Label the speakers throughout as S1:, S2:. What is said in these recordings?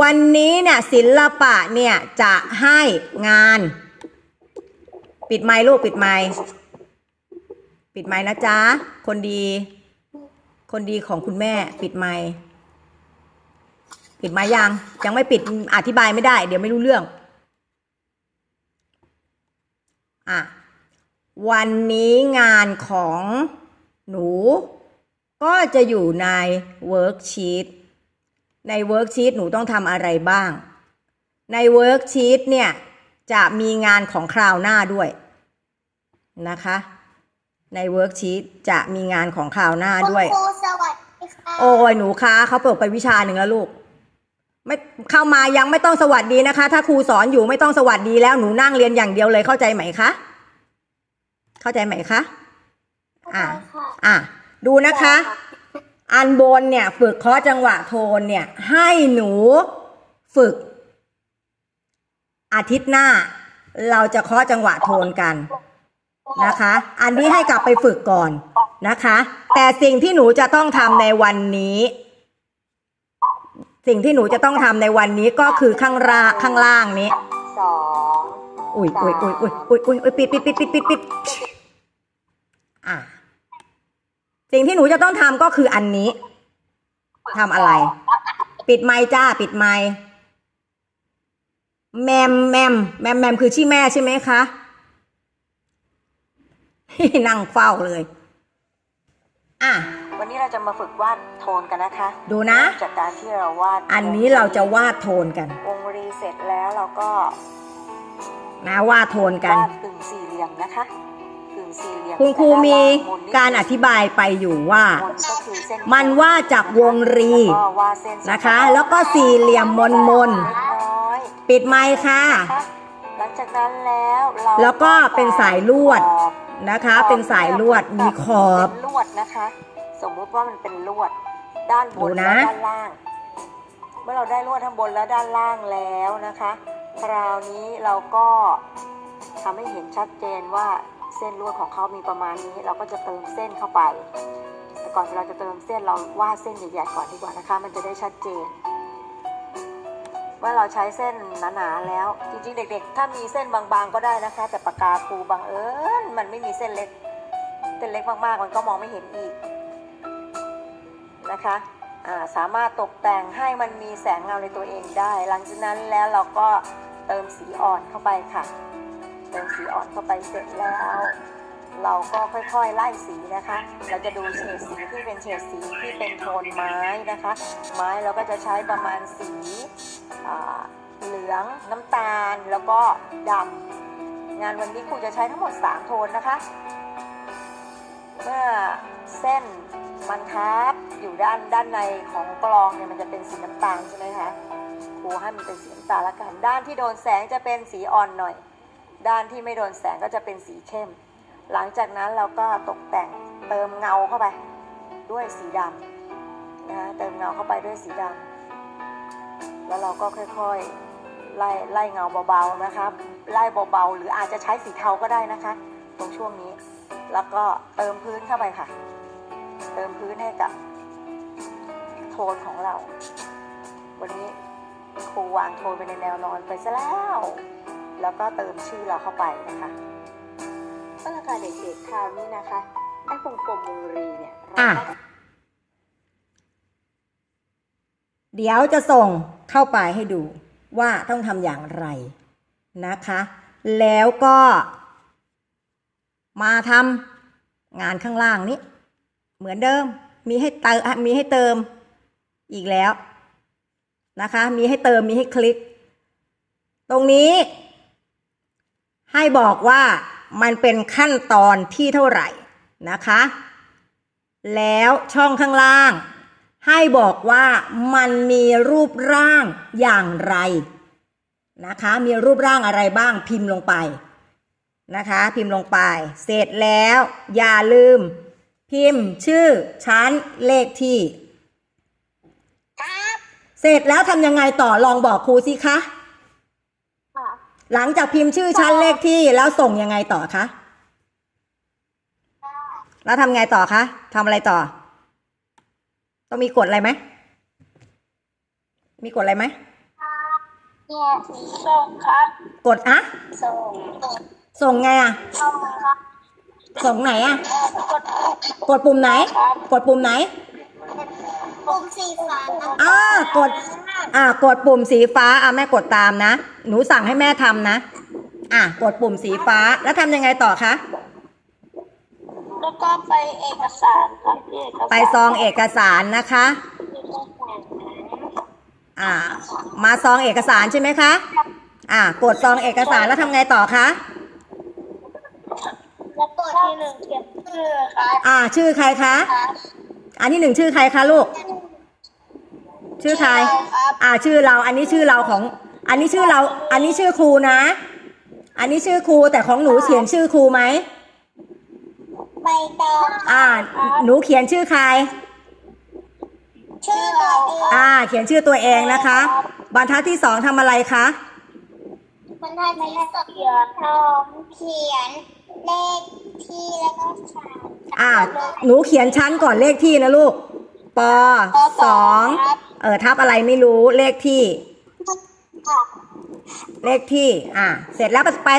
S1: วันนี้เนี่ยศิลปะเนี่ยจะให้งาน ปิดไมค์ลูกปิดไมค์ปิดไมค์นะจ๊ะ คนดี คนดีของคุณแม่ปิดไมค์ปิดไมค์ยัง ยังไม่ปิดอธิบายไม่ได้ เดี๋ยวไม่รู้เรื่อง อะ วันนี้งานของหนู ก็จะอยู่ในเวิร์กชีต ในเวิร์กชีตหนูต้องทำอะไรบ้าง ในเวิร์กชีตเนี่ยจะมีงานของคราวหน้าด้วยนะคะ ในเวิร์กชีตจะมีงานของคราวหน้าด้วย
S2: คุณครูสวัสดีค่ะ
S1: โอ้ยหนูคะเขาเปิดไปวิชาหนึ่งแล้วลูก ไม่เข้ามายังไม่ต้องสวัสดีนะคะ ถ้าครูสอนอยู่ไม่ต้องสวัสดีแล้วหนูนั่งเรียนอย่างเดียวเลยเข้าใจไหมคะ เข้าใจไหมคะ อะ
S2: ค่ะ
S1: อะดูนะคะ อันบนเนี่ยฝึกเคาะจังหวะโทนเนี่ย ให้หนูฝึก อาทิตย์หน้า เราจะเคาะจังหวะโทนกันนะคะ อันนี้ให้กลับไปฝึกก่อนนะคะ แต่สิ่งที่หนูจะต้องทำในวันนี้ สิ่งที่หนูจะต้องทำในวันนี้ก็คือข้างล่างข้างล่างนี้
S3: สอง
S1: อุ้ยอุ้ยอุ้ยอุ้ยอุ้ยอุ้ยอุ้ยปิดปิดปิดปิดปิดปิดอะ สิ่งที่หนูจะต้องทำก็คืออันนี้ทำอะไร ปิดไมค์จ้า ปิดไมค์แมมแมมแมมแมมคือชื่อแม่ใช่ไหมคะนั่งเฝ้าเลย อะ
S3: วันนี้เราจะมาฝึกวาดโทนกันนะคะ
S1: ดูนะ
S3: จากการที่เราวาด
S1: อันนี้เราจะวาดโทนกัน
S3: วงรีเสร็จแล้วเราก็
S1: นะวาดโทนกัน
S3: วาดกึ่งสี่เหลี่ยมนะคะกึ่งสี่เหลี่ยม
S1: คุณครูมี
S3: แต่ด้นล่งมุนนี่
S1: การอธิบายไปอยู่ว่า
S3: มุนก็คือเส้น
S1: มันวาดจากวงรี
S3: ก็วาดเส้น
S1: นะคะ แล้วก็สี่เหลี่ยมมนมน
S3: เล็กน้อย
S1: ๆปิดไมค์ค่ะ
S3: นะคะหลังจากนั้นแล้วเรา
S1: แล้วก็เป็นสายลวด
S3: ขอบ
S1: นะคะ เป็นสายลวดมีขอบ
S3: เป็นลวดนะคะ สมมุติว่ามันเป็นลวด ด้านบ
S1: ดู
S3: น
S1: นะ
S3: และด้านล่าง เมื่อเราได้ลวดทั้งบนและด้านล่างแล้วนะคะ คราวนี้เราก็ทำให้เห็นชัดเจนว่า เส้นลวดของเขามีประมาณนี้ เราก็จะเติมเส้นเข้าไป แต่ก่อนที่เราจะเติมเส้นเราวาดเส้นใหญ่ๆก่อนดีกว่านะคะ มันจะได้ชัดเจน ว่าเราใช้เส้นหนาๆแล้ว จริงๆ เด็กๆ ถ้ามีเส้นบางๆ ก็ได้นะคะ แต่ปากกาครูบางเอิญมันไม่มีเส้นเล็ก เส้นเล็กมากๆ มันก็มองไม่เห็นอีกนะคะาสามารถตกแต่งให้มันมีแสงเงาในตัวเองได้ หลังจากนั้นแล้วเราก็เติมสีอ่อนเข้าไปค่ะ เติมสีอ่อนเข้าไปเสร็จแล้ว เราก็ค่อยๆไล่สีนะคะ เราจะดูเฉดสีที่เป็นเฉดสีที่เป็นโทนไม้นะคะ ไม้เราก็จะใช้ประมาณสีเหลืองน้ำตาลแล้วก็ดำงานวันนี้ครูจะใช้ทั้งหมด 3 โทนนะคะ เมื่อเส้นมันทับอยู่ด้านด้านในของกลองเนี่ยมันจะเป็นสีน้ำตาลใช่ไหมคะครูให้มันเป็นสีน้ำตาลละกัน ด้านที่โดนแสงจะเป็นสีอ่อนหน่อย ด้านที่ไม่โดนแสงก็จะเป็นสีเข้ม หลังจากนั้นเราก็ตกแต่งเติมเงาเข้าไปด้วยสีดำนะคะเติมเงาเข้าไปด้วยสีดำแล้วเราก็ค่อยๆไล่ไล่เงาเบาๆนะคะไล่เบาๆหรืออาจจะใช้สีเทาก็ได้นะคะ ตรงช่วงนี้ แล้วก็เติมพื้นเข้าไปค่ะ เติมพื้นให้กับโทนของเรา วันนี้ครูวางโทนไปในแนวนอนไปซะแล้ว แล้วก็เติมชื่อเราเข้าไปนะคะก็ราคาเด็กๆคราวนี้นะคะไอ้กลมๆวงรีเนี่ยเรา
S1: อะเดี๋ยวจะส่งเข้าไปให้ดูว่าต้องทำอย่างไรนะคะ แล้วก็ มาทำงานข้างล่างนี้ เหมือนเดิมมีให้เติมมีให้เติมอีกแล้วนะคะ มีให้เติมมีให้คลิก ตรงนี้ ให้บอกว่ามันเป็นขั้นตอนที่เท่าไหร่นะคะ แล้วช่องข้างล่าง ให้บอกว่ามันมีรูปร่างอย่างไรนะคะ มีรูปร่างอะไรบ้างพิมพ์ลงไปนะคะ พิมพ์ลงไป เสร็จแล้วอย่าลืม พิมพ์ชื่อชั้นเลขที่
S2: ครับ
S1: เสร็จแล้วทำยังไงต่อลองบอกครูสิคะ
S2: ค่ะ
S1: หลังจากพิมพ์ชื่อชั้นเลขที่แล้วส่งยังไงต่อคะ แล้วทำไงต่อคะทำอะไรต่อ ต้องมีกฎอะไรไหม มีกฎอะไรไหม
S2: เนี่ยส่งครับ
S1: กดอะ
S2: ส่ง
S1: ส่งไงอะ
S2: ส่งครับ
S1: ส่งไหนอะ
S2: กด
S1: กดปุ่มไหน กดปุ่มไหน
S2: ปุ่มสีฟ้า
S1: อ่ากด อ่ากดปุ่มสีฟ้าอะแม่กดตามนะ หนูสั่งให้แม่ทำนะ อะกดปุ่มสีฟ้าแล้วทำยังไงต่อคะ
S2: แล้วก็ไปเอกสารครับที่เอกสาร
S1: ไปซองเอกสารนะคะ อ่า มาซองเอกสารใช่ไหมคะ อ่ากดซองเอกสารแล้วทำไงต่อคะ
S2: แล้วกดที่หนึ่งเขียนชื่อครับ
S1: อ่า ชื่อใครคะ
S2: ครับ
S1: อันที่หนึ่งชื่อใครคะลูก ชื่อใคร
S2: ครับ
S1: อ่าชื่อเรา อันนี้ชื่อเราของ อันนี้ชื่อเรา อันนี้ชื่อครูนะ อันนี้ชื่อครูแต่ของหนูเขียนชื่อครูไหม
S2: ใบตอง
S1: อ่า หนูเขียนชื่อใคร
S2: ชื่อเราเอง
S1: อ่า เขียนชื่อตัวเองนะคะ บรรทัดที่สองทำอะไรคะ
S2: มันได้ไม่ได้เขียนน้องเขียนเลขที่แล้วก็ชั้น
S1: อ่า หนูเขียนชั้นก่อนเลขที่นะลูกปสอง เออทับอะไรไม่รู้เลขที่
S2: ค่ะ
S1: เลขที่ อ่า เสร็จแล้วไปไป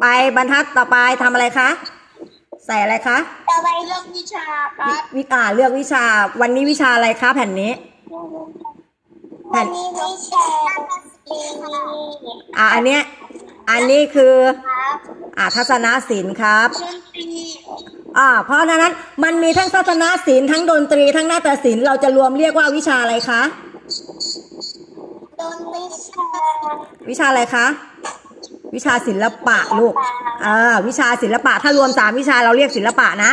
S1: ไปบรรทัดต่อไปทำอะไรคะใส่อะไรคะ
S2: ต่อไปเรื่องวิชาครับ
S1: วิอ่าเลือกวิชา วันนี้วิชาอะไรคะแผ่นนี้
S2: วันนี้วิชาดนตรี
S1: อ่าอันเนี้ย อันนี้คือ
S2: ครับ
S1: อ่าทัศนศิลป์ครับ
S2: ดนตรี
S1: อ่า เพราะฉะนั้นมันมีทั้งทัศนศิลป์ทั้งดนตรีทั้งนาฏศิลป์เราจะรวมเรียกว่าวิชาอะไรคะ
S2: ดนตรีชา
S1: วิชาอะไรคะ วิชาศิลปะลูกเออวิชาศิลปะ ถ้ารวมสามวิชาเราเรียกศิลปะนะ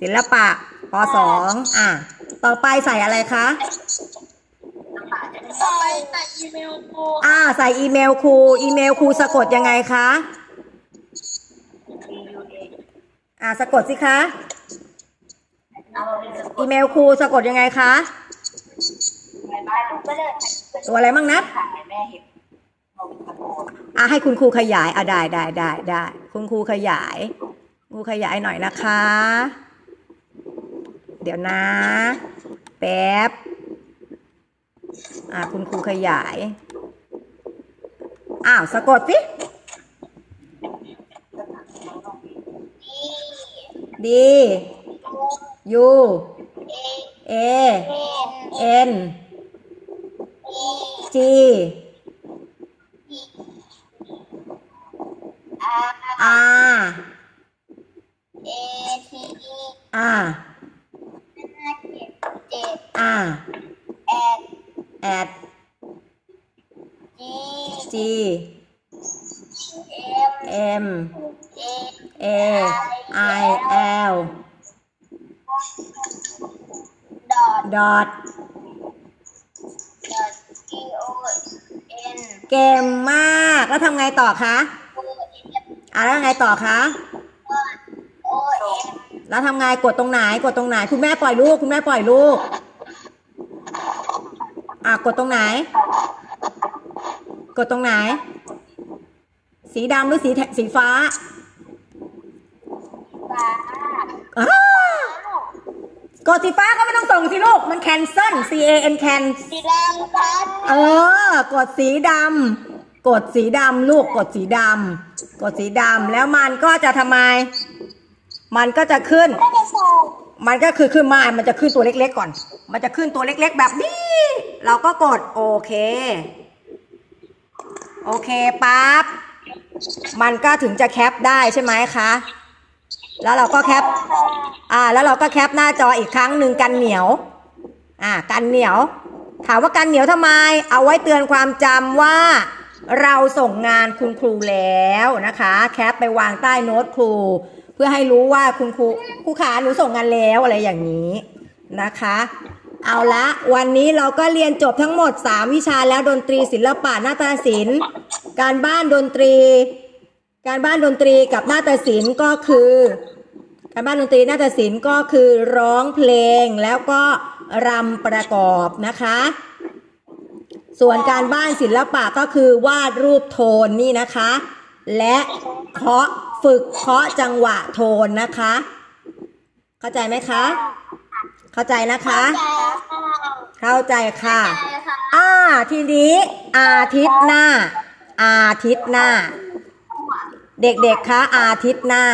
S1: ศิลปะปสองอ่าต่อไปใส่อะไรคะ
S2: ต่อไปใส่อีเมลกู
S1: อ่าใส่อีเมลครู อีเมลครูสะกดยังไงคะ อ่าสะกดสิคะ อีเมลครูสะกดยังไงคะ ตัวอะไรมั่งนะอะให้คุณครูขยาย อะได้ได้ได้ได้คุณครูขยาย ครูขยายหน่อยนะคะ เดี๋ยวนะ แป๊บ อะคุณครูขยาย อ้าวสะกดสิดียูเอเอ็นจีอา
S2: เอที
S1: อาร์
S2: ห้าเจ็ดเจ็ด
S1: อา
S2: แอดจี
S1: จี
S2: เอ็ม
S1: เอไอแอล
S2: ดอท
S1: ดอท
S2: ดอทจีโอเก่
S1: งมาก แล้วทำไงต่อคะ
S2: อะ
S1: แล้วไงต่อคะแล้วทำไงกดตรงไหนกดตรงไหน คุณแม่ปล่อยลูก คุณแม่ปล่อยลูก อะกดตรงไหน กดตรงไหน สีดำหรือสีแทสีฟ้า
S2: ฟ้า
S1: อ้ากดสีฟ้าก็ไม่ต้องส่งสิลูก มัน cancel C A N can
S2: สีแดงครับ
S1: เออ กดสีดำกดสีดำลูก กดสีดำกดสีดำแล้วมันก็จะทำไม มันก็จะขึ้น
S2: ก็จะส่ง
S1: มันก็คือขึ้นมา มันจะขึ้นตัวเล็กๆก่อน มันจะขึ้นตัวเล็กๆแบบนี้ เราก็กดโอเค โอเคปั๊บ มันก็ถึงจะแคปได้ใช่ไหมคะ แล้วเราก็แคป อ่า แล้วเราก็แคปหน้าจออีกครั้งหนึ่งกันเหนียว อ่า กันเหนียว ถามว่ากันเหนียวทำไม เอาไว้เตือนความจำว่า เราส่งงานคุณครูแล้วนะคะ แคปไปวางใต้โน้ตครู พื่อให้รู้ว่าคุณครูครูขาหนูส่งงานแล้วอะไรอย่างนี้นะคะ เอาละวันนี้เราก็เรียนจบทั้งหมด 3 วิชาแล้วดนตรีศิลปะนาฏศิลป์ การบ้านดนตรี การบ้านดนตรีกับนาฏศิลป์ก็คือ การบ้านดนตรีนาฏศิลป์ก็คือร้องเพลงแล้วก็รำประกอบนะคะส่วนการบ้านศิลปะก็คือวาดรูปโทนนี่นะคะ และเคาะ ฝึกเคาะจังหวะโทนนะคะ เข้าใจไหมคะ เข้าใจนะคะ
S2: จ้า
S1: เข้าใจค่ะ
S2: ใช่ค่ะ
S1: อ่า ทีนี้อาทิตย์หน้า อาทิตย์หน้า เด็กๆคะอาทิตย์หน้า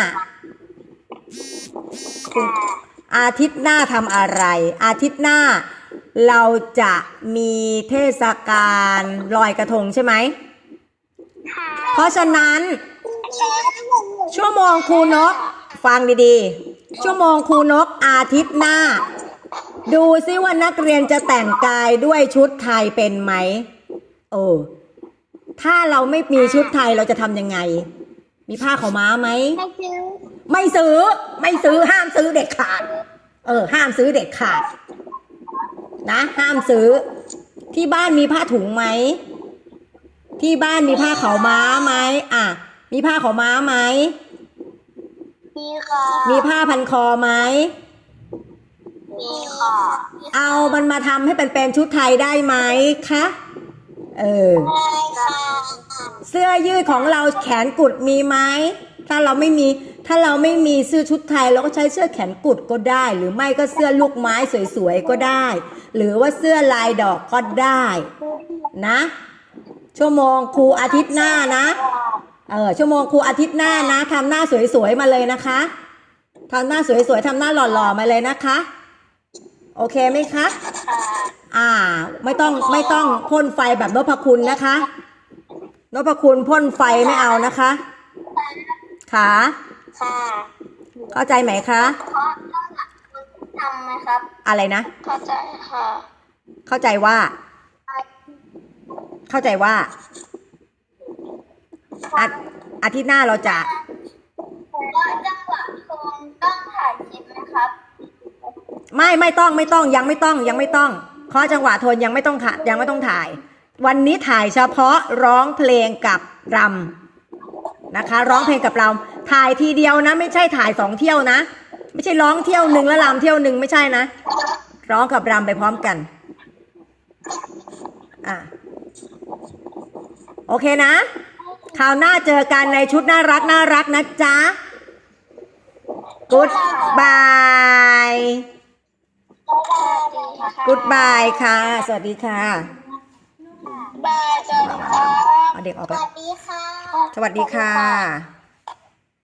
S1: คุณอาทิตย์หน้าทำอะไร อาทิตย์หน้า เราจะมีเทศกาลลอยกระทงใช่ไหม
S2: ค่ะ
S1: เพราะฉะนั้น ชั่วโมงครูนก ฟังดีๆ ชั่วโมงครูนกอาทิตย์หน้า ดูซิว่านักเรียนจะแต่งกายด้วยชุดไทยเป็นไหมโอ้ถ้าเราไม่มีชุดไทยเราจะทำยังไง มีผ้าขาวม้าไหม
S2: ไม่ซื้อ
S1: ไม่ซื้อ ไม่ซื้อห้ามซื้อเด็ดขาด เออ ห้ามซื้อเด็ดขาด นะ ห้ามซื้อ ที่บ้านมีผ้าถุงไหม ที่บ้านมีผ้าขาวม้าไหมอะ มีผ้าขาวม้าไหม
S2: มีค่ะ
S1: มีผ้าพันคอไหม
S2: มีค่ะ
S1: เอามันมาทำให้เป็นเป็นชุดไทยได้ไหมคะ เออ
S2: ได้ค่ะ
S1: เสื้อยืดของเราแขนกุดมีไหม ถ้าเราไม่มี ถ้าเราไม่มีเสื้อชุดไทยเราก็ใช้เสื้อแขนกุดก็ได้ หรือไม่ก็เสื้อลูกไม้สวยๆก็ได้ หรือว่าเสื้อลายดอกก็ได้ นะ ชั่วโมงครูอาทิตย์หน้านะ เออชั่วโมงครูอาทิตย์หน้านะทำหน้าสวยๆมาเลยนะคะทำหน้าสวยๆทำหน้าหล่อๆมาเลยนะคะ โอเคไหมคะ
S2: ค่ะ
S1: อ่า ไม่ต้องไม่ต้องพ่นไฟแบบนพคุณนะคะนพคุณพ่นไฟไม่เอานะคะขา
S2: ค่ะ
S1: เข้าใจไหมคะ
S2: เพราะต้องหลักทำไหมครับ
S1: อะไรนะ
S2: เข้าใจค่ะ
S1: เข้าใจว่า เข้าใจว่า อาอาทิตย์หน้าเราจะ
S2: ผมว่าจังหวะคงต้องถ่ายคลิปนะครับ
S1: ไม่ไม่ต้องไม่ต้องยังไม่ต้องยังไม่ต้องเคาะจังหวะโทนยังไม่ต้องค่ะยังไม่ต้องถ่าย วันนี้ถ่ายเฉพาะร้องเพลงกับรำนะคะ ร้องเพลงกับรำถ่ายทีเดียวนะ ไม่ใช่ถ่ายสองเที่ยวนะ ไม่ใช่ร้องเที่ยวหนึ่งแล้วรำเที่ยวหนึ่งไม่ใช่นะ ร้องกับรำไปพร้อมกันอะโอเคนะ คราวหน้าเจอกันในชุดน่ารักน่ารักนะจ๊ะ Goodbye
S2: สวัสดีค่ะ
S1: Goodbye ค่ะ สวัสดีค่ะ
S2: บายสวัสดีค่ะ
S1: เอาเด็กออก
S2: ส
S1: แล้ว
S2: วัสดีค่ะ
S1: สวัสดีค่ะ